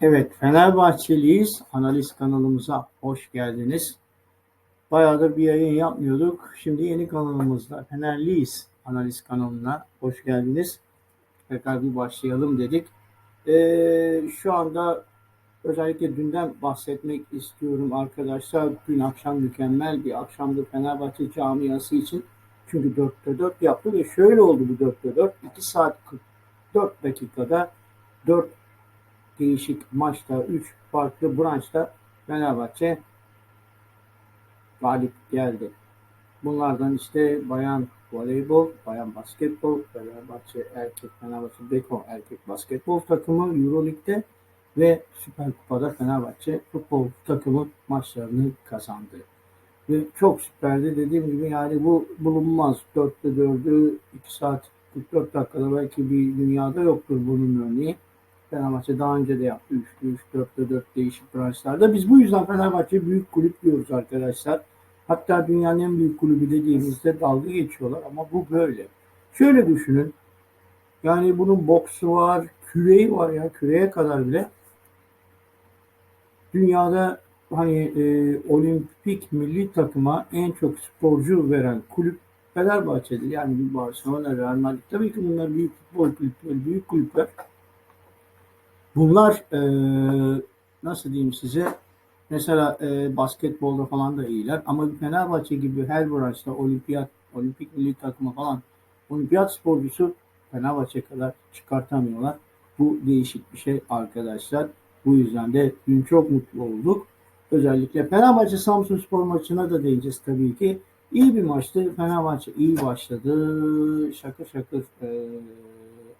Evet, Fenerbahçeliyiz. Analiz kanalımıza hoş geldiniz. Bayağıdır bir yayın yapmıyorduk. Şimdi yeni kanalımızda Fenerliyiz analiz kanalına hoş geldiniz. Tekrar bir başlayalım dedik. Ee, şu anda özellikle dünden bahsetmek istiyorum arkadaşlar. Dün akşam mükemmel bir akşamdı Fenerbahçe camiası için. Çünkü 4'te 4 yaptı ve şöyle oldu bu 4'te 4. 2 saat 44 dakikada 4 değişik maçta, 3 farklı branşta Fenerbahçe galip geldi. Bunlardan işte bayan voleybol, bayan basketbol, Fenerbahçe erkek, Fenerbahçe Beko erkek basketbol takımı Euroleague'de ve Süper Kupa'da Fenerbahçe futbol takımı maçlarını kazandı. Ve çok süperdi dediğim gibi yani bu bulunmaz. 4'te 4'ü 2 saat 44 dakikada belki bir dünyada yoktur bunun örneği. Fenerbahçe daha önce de yaptı. 3'lü 3, 4'lü 4 değişik branşlarda. Biz bu yüzden Fenerbahçe büyük kulüp diyoruz arkadaşlar. Hatta dünyanın en büyük kulübü dediğimizde dalga geçiyorlar ama bu böyle. Şöyle düşünün. Yani bunun boksu var, küreği var ya küreye kadar bile. Dünyada hani e, olimpik milli takıma en çok sporcu veren kulüp Fenerbahçe'dir. Yani bir Barcelona, Real Madrid. Tabii ki bunlar büyük futbol kulüpleri, büyük kulüpler. Bunlar e, nasıl diyeyim size mesela e, basketbolda falan da iyiler ama Fenerbahçe gibi her branşta olimpiyat, olimpik milli takımı falan olimpiyat sporcusu Fenerbahçe kadar çıkartamıyorlar. Bu değişik bir şey arkadaşlar. Bu yüzden de dün çok mutlu olduk. Özellikle Fenerbahçe Samsun Spor maçına da değineceğiz tabii ki. İyi bir maçtı. Fenerbahçe iyi başladı. Şakır şakır e,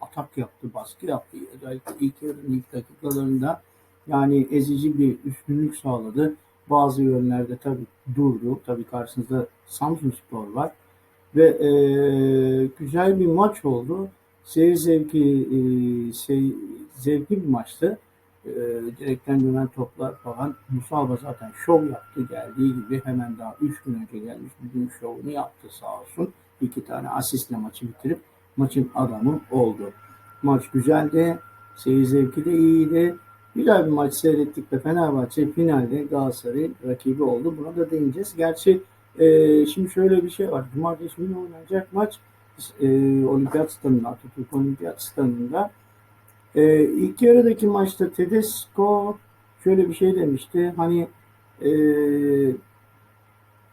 atak yaptı, baskı yaptı. Özellikle ilk yarının ilk dakikalarında yani ezici bir üstünlük sağladı. Bazı yönlerde tabii durdu. Tabii karşısında Samsun Spor var. Ve e, güzel bir maç oldu. Seyir zevki e, şey, zevkli bir maçtı. E, direkten dönen toplar falan. Musalba zaten şov yaptı geldiği gibi hemen daha 3 gün önce gelmiş. Bugün şovunu yaptı sağ olsun. İki tane asistle maçı bitirip maçın adamı oldu. Maç güzeldi. Seyir zevki de iyiydi. Güzel bir maç seyrettik de Fenerbahçe finalde Galatasaray rakibi oldu. Buna da değineceğiz. Gerçi e, şimdi şöyle bir şey var. Cumartesi günü oynanacak maç e, Olimpiyat Stadında, Atatürk Olimpiyat Stadında. E, ilk yarıdaki maçta Tedesco şöyle bir şey demişti. Hani e,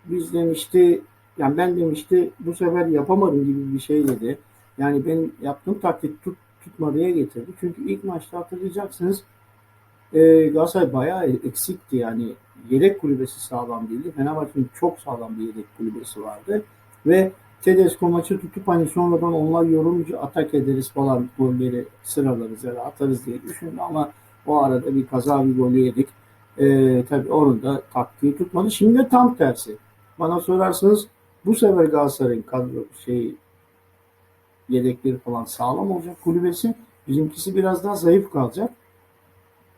biz demişti yani ben demişti bu sefer yapamadım gibi bir şey dedi. Yani benim yaptığım taktik tut, tutmadıya getirdi. Çünkü ilk maçta hatırlayacaksınız e, Galatasaray bayağı eksikti. Yani yedek kulübesi sağlam değildi. Fenerbahçe'nin çok sağlam bir yedek kulübesi vardı. Ve Tedesco maçı tutup hani sonradan onlar yorumcu atak ederiz falan golleri sıralarız ya atarız diye düşündü ama o arada bir kaza bir golü yedik. Ee, tabii onun da taktiği tutmadı. Şimdi tam tersi. Bana sorarsanız bu sefer Galatasaray'ın kadro şey yedekleri falan sağlam olacak kulübesi. Bizimkisi biraz daha zayıf kalacak.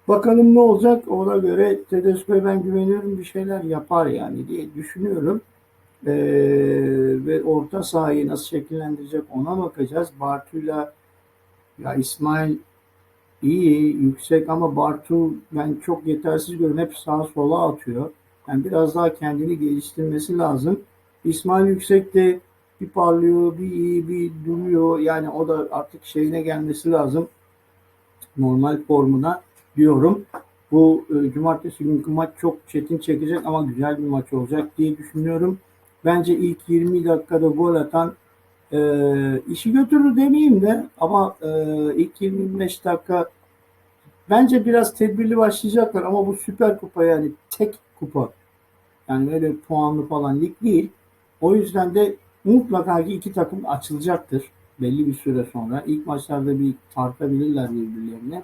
Bakalım ne olacak ona göre Tedesco'ya ben güveniyorum bir şeyler yapar yani diye düşünüyorum. Ee, ve orta sahayı nasıl şekillendirecek ona bakacağız. Bartu'yla ya İsmail iyi, yüksek ama Bartu ben çok yetersiz görüyorum. Hep sağa sola atıyor. Yani biraz daha kendini geliştirmesi lazım. İsmail Yüksek de bir parlıyor, bir iyi, bir duruyor. Yani o da artık şeyine gelmesi lazım. Normal formuna diyorum. Bu e, cumartesi günkü maç çok çetin çekecek ama güzel bir maç olacak diye düşünüyorum. Bence ilk 20 dakikada gol atan e, işi götürür demeyeyim de ama e, ilk 25 dakika bence biraz tedbirli başlayacaklar ama bu süper kupa yani tek kupa yani öyle puanlı falan lig değil. O yüzden de mutlaka ki iki takım açılacaktır belli bir süre sonra. İlk maçlarda bir tartabilirler birbirlerine.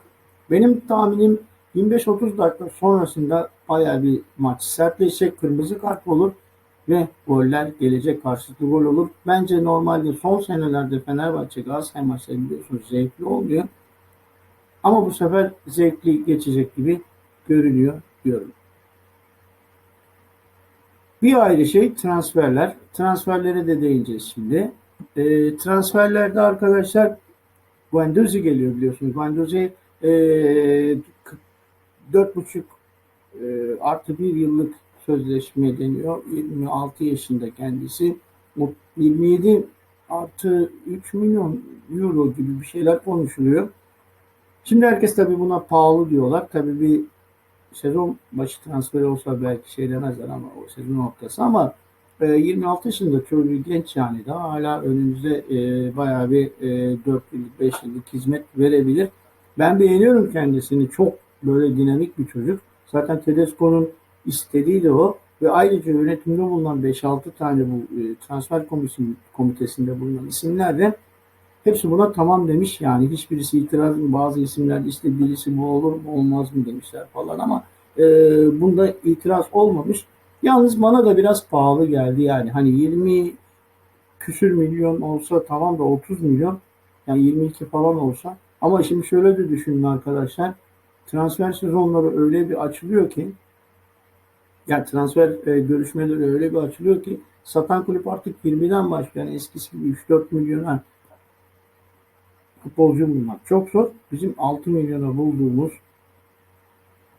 Benim tahminim 25-30 dakika sonrasında bayağı bir maç sertleşecek, kırmızı kart olur ve goller gelecek karşılıklı gol olur. Bence normalde son senelerde Fenerbahçe Galatasaray maçları biliyorsunuz zevkli olmuyor. Ama bu sefer zevkli geçecek gibi görünüyor diyorum. Bir ayrı şey transferler. Transferlere de değineceğiz şimdi. E, transferlerde arkadaşlar Guendouzi geliyor biliyorsunuz. Guendouzi e, 4,5 e, artı bir yıllık sözleşme deniyor. 26 yaşında kendisi. O 27 artı 3 milyon euro gibi bir şeyler konuşuluyor. Şimdi herkes tabii buna pahalı diyorlar. Tabii bir sezon başı transferi olsa belki şey demezler ama o sezon ortası ama e, 26 yaşında çocuğu genç yani daha hala önümüzde e, bayağı bir e, 4 yıllık 5 yıllık hizmet verebilir. Ben beğeniyorum kendisini. Çok böyle dinamik bir çocuk. Zaten Tedesco'nun istediği de o. Ve ayrıca yönetimde bulunan 5-6 tane bu e, transfer komisyonu komitesinde bulunan isimler de hepsi buna tamam demiş yani. Hiçbirisi itiraz bazı isimler işte birisi bu olur mu olmaz mı demişler falan ama e, bunda itiraz olmamış. Yalnız bana da biraz pahalı geldi yani. Hani 20 küsür milyon olsa tamam da 30 milyon yani 22 falan olsa ama şimdi şöyle de düşünün arkadaşlar. Transfer sezonları öyle bir açılıyor ki yani transfer e, görüşmeleri öyle bir açılıyor ki satan kulüp artık 20'den başlayan eskisi gibi 3-4 milyona futbolcu bulmak çok zor. Bizim 6 milyona bulduğumuz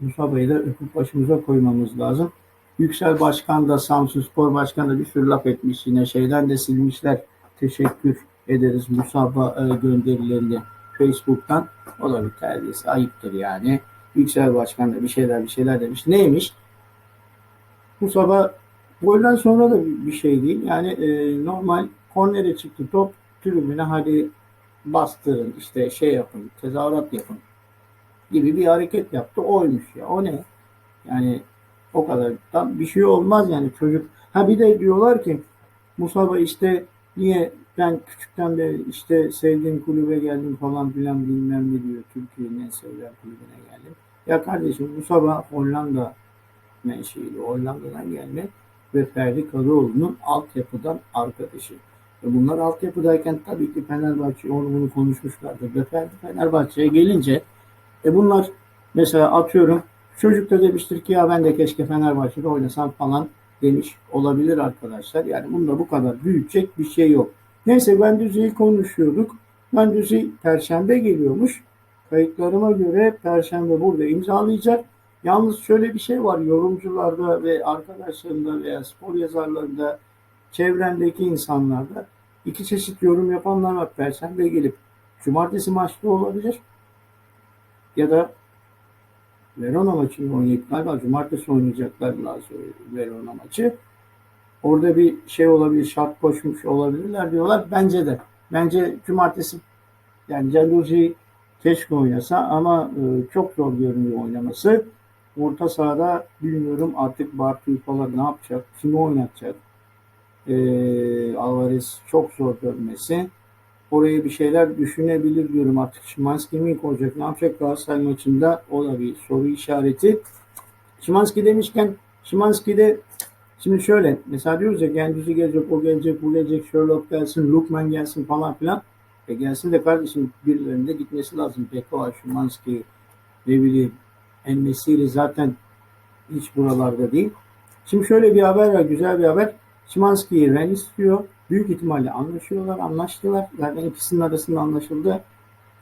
Musaba'yı da öpüp başımıza koymamız lazım. Yüksel Başkan da Samsun Spor Başkanı da bir sürü laf etmiş yine şeyden de silmişler. Teşekkür ederiz Musaba e, gönderilerini Facebook'tan. O da bir terbiyesi ayıptır yani. Yüksel Başkan da bir şeyler bir şeyler demiş. Neymiş? Musaba golden sonra da bir şey değil. Yani e, normal kornere çıktı top tribüne hadi bastırın işte şey yapın tezahürat yapın gibi bir hareket yaptı. Oymuş ya. O ne? Yani o kadar da bir şey olmaz yani çocuk. Ha bir de diyorlar ki Musaba işte niye ben küçükten beri işte sevdiğim kulübe geldim falan filan bilmem ne diyor. Türkiye'nin en sevilen kulübüne geldim. Ya kardeşim Musaba Hollanda menşeili Hollanda'dan gelme ve Ferdi Kadıoğlu'nun altyapıdan arkadaşı. Ve bunlar altyapıdayken tabii ki Fenerbahçe onu bunu konuşmuşlardı. Ve Fenerbahçe'ye gelince e bunlar mesela atıyorum çocuk da demiştir ki ya ben de keşke Fenerbahçe'de oynasam falan demiş olabilir arkadaşlar. Yani bunda bu kadar büyütecek bir şey yok. Neyse ben Düzey'i konuşuyorduk. Ben Düzey Perşembe geliyormuş. Kayıtlarıma göre Perşembe burada imzalayacak. Yalnız şöyle bir şey var yorumcularda ve arkadaşlarında veya spor yazarlarında çevrendeki insanlarda iki çeşit yorum yapanlar var. Perşembe gelip cumartesi maçta olabilir ya da Verona maçını oynayıp galiba cumartesi oynayacaklar Lazio Verona maçı. Orada bir şey olabilir, şart koşmuş olabilirler diyorlar. Bence de. Bence cumartesi yani Canduzi keşke oynasa ama e, çok zor görünüyor oynaması. Orta sahada bilmiyorum artık Bartu'yu falan ne yapacak, kimi oynatacak. E, Alvarez çok zor dönmesi. Oraya bir şeyler düşünebilir diyorum artık. Şimanski mi olacak, ne yapacak Galatasaray maçında? O da bir soru işareti. Şimanski demişken Şimanski'de şimdi şöyle mesela diyoruz ya Gendüzü gelecek, o gelecek, bu gelecek, Sherlock gelsin, Lukman gelsin falan filan. E gelsin de kardeşim birilerinde gitmesi lazım. Beko, Şimanski, ne bileyim Ennesiri zaten hiç buralarda değil. Şimdi şöyle bir haber var, güzel bir haber. Şimanski'yi Ren istiyor. Büyük ihtimalle anlaşıyorlar, anlaştılar. Zaten ikisinin arasında anlaşıldı.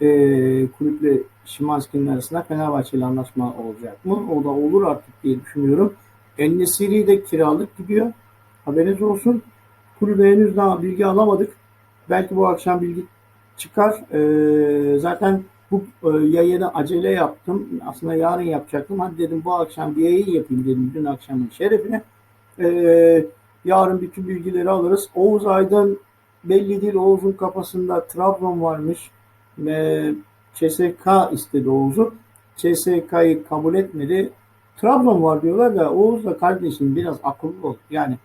Ee, kulüple Şimanski'nin arasında Fenerbahçe ile anlaşma olacak mı? O da olur artık diye düşünüyorum. Ennesiri de kiralık gidiyor. Haberiniz olsun. Kulübe henüz daha bilgi alamadık. Belki bu akşam bilgi çıkar. Ee, zaten bu e, yayını acele yaptım. Aslında yarın yapacaktım. Hadi dedim bu akşam bir yayın yapayım dedim dün akşamın şerefine. Ee, yarın bütün bilgileri alırız. Oğuz Aydın belli değil. Oğuz'un kafasında Trabzon varmış. Ee, CSK istedi Oğuz'u. CSK'yı kabul etmedi. Trabzon var diyorlar da Oğuz da kardeşim biraz akıllı ol. Yani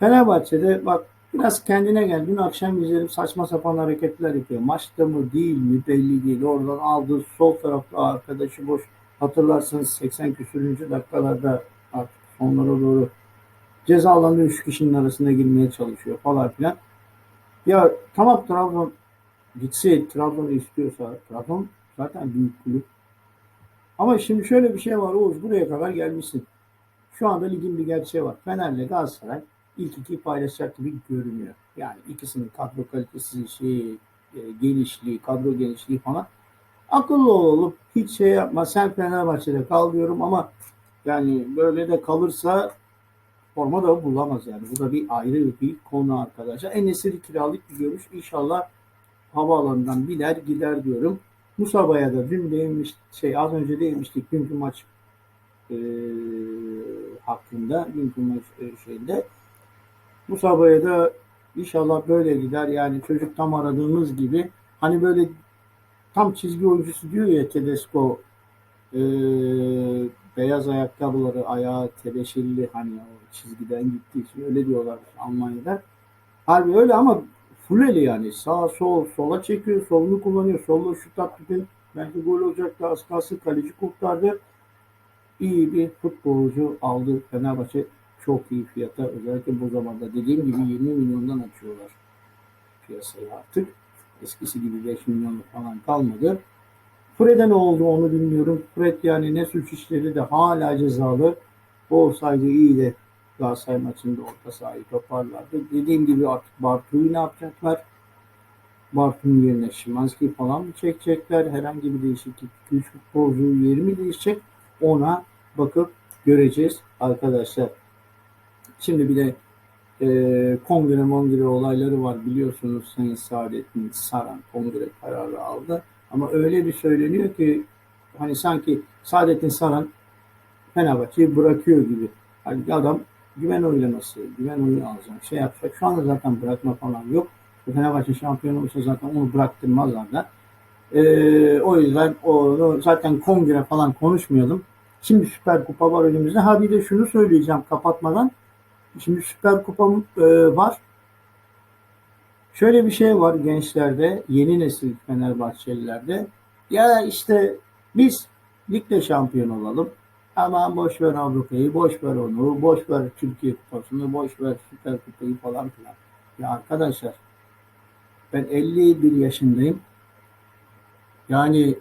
Fenerbahçe'de bak Biraz kendine gel. Dün akşam izledim saçma sapan hareketler yapıyor. Maçta mı değil mi belli değil. Oradan aldığı sol tarafta arkadaşı boş. Hatırlarsınız 80 küsürüncü dakikalarda artık sonlara doğru ceza alanında 3 kişinin arasında girmeye çalışıyor falan filan. Ya tamam Trabzon gitse Trabzon'u istiyorsa Trabzon zaten büyük kulüp. Ama şimdi şöyle bir şey var Oğuz buraya kadar gelmişsin. Şu anda ligin bir gerçeği var. Fener'le Galatasaray ilk iki paylaşacak gibi görünüyor. Yani ikisinin kadro kalitesi, şey, e, genişliği, kadro genişliği falan. Akıllı olup hiç şey yapma sen Fenerbahçe'de kal diyorum ama yani böyle de kalırsa forma da bulamaz yani. Bu da bir ayrı bir konu arkadaşlar. Enesiri kiralık bir görüş. İnşallah havaalanından biner gider diyorum. Musaba'ya da dün değinmiş, şey az önce değinmiştik dünkü maç e, hakkında, dünkü maç e, şeyinde. Musaba'ya da inşallah böyle gider. Yani çocuk tam aradığımız gibi hani böyle tam çizgi oyuncusu diyor ya Tedesco e, beyaz ayakkabıları ayağı tebeşirli hani o çizgiden gittiği için öyle diyorlar Almanya'da. Harbi öyle ama fulleli yani sağ sol sola çekiyor solunu kullanıyor solla şut attı belki gol olacaktı az kalsın kaleci kurtardı. İyi bir futbolcu aldı Fenerbahçe çok iyi fiyata özellikle bu zamanda dediğim gibi 20 milyondan açıyorlar piyasayı artık. Eskisi gibi 5 milyonluk falan kalmadı. Fred'e ne oldu onu bilmiyorum. Fred yani ne suç işleri de hala cezalı. O olsaydı iyi de Galatasaray maçında orta sahayı toparlardı. Dediğim gibi artık Bartu'yu ne yapacaklar? Bartu'nun yerine Şimanski falan mı çekecekler? Herhangi bir değişiklik. 3 futbolcunun yeri mi değişecek? Ona bakıp göreceğiz arkadaşlar. Şimdi bir de e, kongre mongre olayları var biliyorsunuz Sayın Saadettin Saran kongre kararı aldı. Ama öyle bir söyleniyor ki hani sanki Saadettin Saran Fenerbahçe'yi bırakıyor gibi. Hani adam güven oylaması, güven oyu alacak, şey yapacak. Şu anda zaten bırakma falan yok. Fenerbahçe şampiyon olursa zaten onu bıraktırmazlar da. Ee, o yüzden onu zaten kongre falan konuşmayalım. Şimdi Süper Kupa var önümüzde. Ha bir de şunu söyleyeceğim kapatmadan. Şimdi Süper Kupa e, var. Şöyle bir şey var gençlerde, yeni nesil Fenerbahçelilerde. Ya işte biz ligde şampiyon olalım. Aman boş ver Avrupa'yı, boş ver onu, boş ver Türkiye Kupası'nı, boş ver Süper Kupayı falan filan. Ya arkadaşlar ben 51 yaşındayım. Yani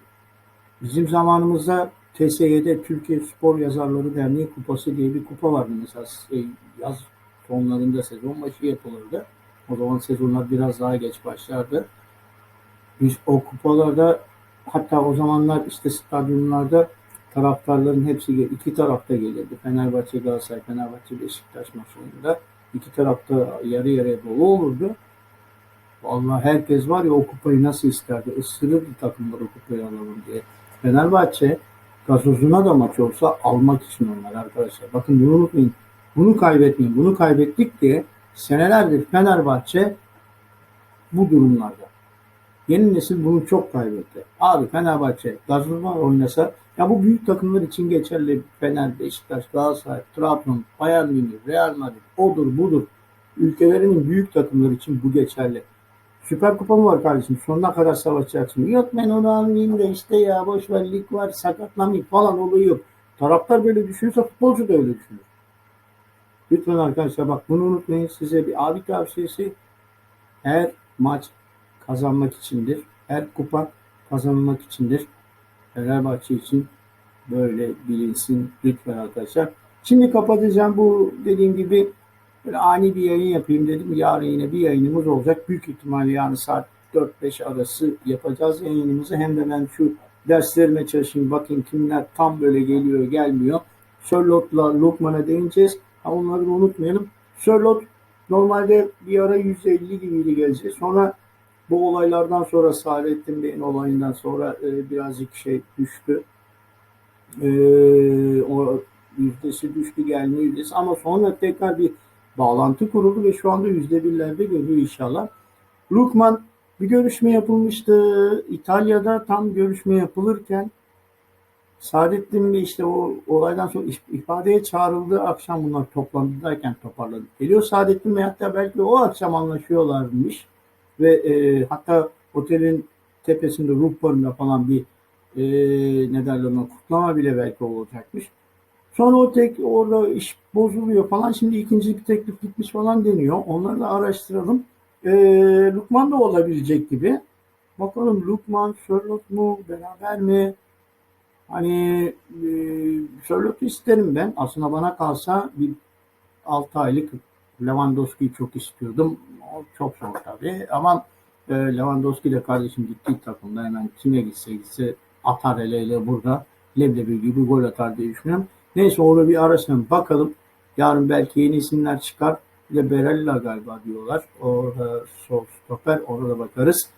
bizim zamanımızda TSY'de Türkiye Spor Yazarları Derneği Kupası diye bir kupa vardı mesela şey, yaz sonlarında sezon başı yapılırdı. O zaman sezonlar biraz daha geç başlardı. Biz o kupalarda hatta o zamanlar işte stadyumlarda taraftarların hepsi iki tarafta gelirdi. Fenerbahçe, Galatasaray, Fenerbahçe, Beşiktaş maçlarında iki tarafta yarı yarıya dolu olurdu. Vallahi herkes var ya o kupayı nasıl isterdi. Isırırdı takımlar o kupayı alalım diye. Fenerbahçe gazozuna da maç olsa almak için onlar arkadaşlar. Bakın bunu unutmayın. Bunu kaybetmeyin. Bunu kaybettik diye senelerdir Fenerbahçe bu durumlarda. Yeni nesil bunu çok kaybetti. Abi Fenerbahçe gazozuna oynasa ya bu büyük takımlar için geçerli. Fener, Beşiktaş, Galatasaray, Trabzon, Bayern Münih, Real Madrid odur budur. Ülkelerinin büyük takımları için bu geçerli. Süper Kupa mı var kardeşim? Sonuna kadar savaşacaksın. Yok ben onu almayayım da işte ya boş ver lig var sakatlamayayım falan olayı yok. Taraftar böyle düşünürse futbolcu da öyle düşünür. Lütfen arkadaşlar bak bunu unutmayın. Size bir abi tavsiyesi. Her maç kazanmak içindir. Her kupa kazanmak içindir. Fenerbahçe için böyle bilinsin lütfen arkadaşlar. Şimdi kapatacağım bu dediğim gibi böyle ani bir yayın yapayım dedim. Yarın yine bir yayınımız olacak. Büyük ihtimalle yani saat 4-5 arası yapacağız yayınımızı. Hem de ben şu derslerime çalışayım. Bakayım kimler tam böyle geliyor gelmiyor. Sörlot'la Lokman'a değineceğiz. Ama onları unutmayalım. Sörlot normalde bir ara 150 gibiydi gelecek. Sonra bu olaylardan sonra Saadettin Bey'in olayından sonra e, birazcık şey düştü. E, o yüzdesi düştü gelme yüzdesi ama sonra tekrar bir bağlantı kuruldu ve şu anda yüzde birlerde görüyor inşallah. Lukman bir görüşme yapılmıştı. İtalya'da tam görüşme yapılırken Saadettin Bey işte o olaydan sonra ifadeye çağrıldığı akşam bunlar toplantıdayken toparladık. Geliyor Saadettin Bey hatta belki o akşam anlaşıyorlarmış ve e, hatta otelin tepesinde ruhbarında falan bir e, ne derler ona kutlama bile belki olacakmış. Sonra o tek orada iş bozuluyor falan. Şimdi ikinci bir teklif gitmiş falan deniyor. Onları da araştıralım. E, Lukman da olabilecek gibi. Bakalım Lukman, Sherlock mu, beraber mi? Hani e, Sherlock'u isterim ben. Aslında bana kalsa bir 6 aylık Lewandowski'yi çok istiyordum. O çok zor tabii. Ama e, Lewandowski de kardeşim gittiği takımda hemen kime gitse gitse atar hele hele burada. Leblebi gibi gol atar diye düşünüyorum. Neyse onu bir arasına bakalım. Yarın belki yeni isimler çıkar. Bir de galiba diyorlar. Orada sol stoper. Ona da bakarız.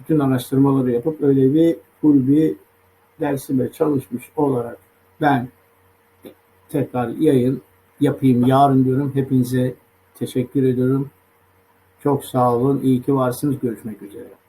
Bütün araştırmaları yapıp öyle bir full bir dersime çalışmış olarak ben tekrar yayın yapayım yarın diyorum. Hepinize teşekkür ediyorum. Çok sağ olun. İyi ki varsınız. Görüşmek üzere.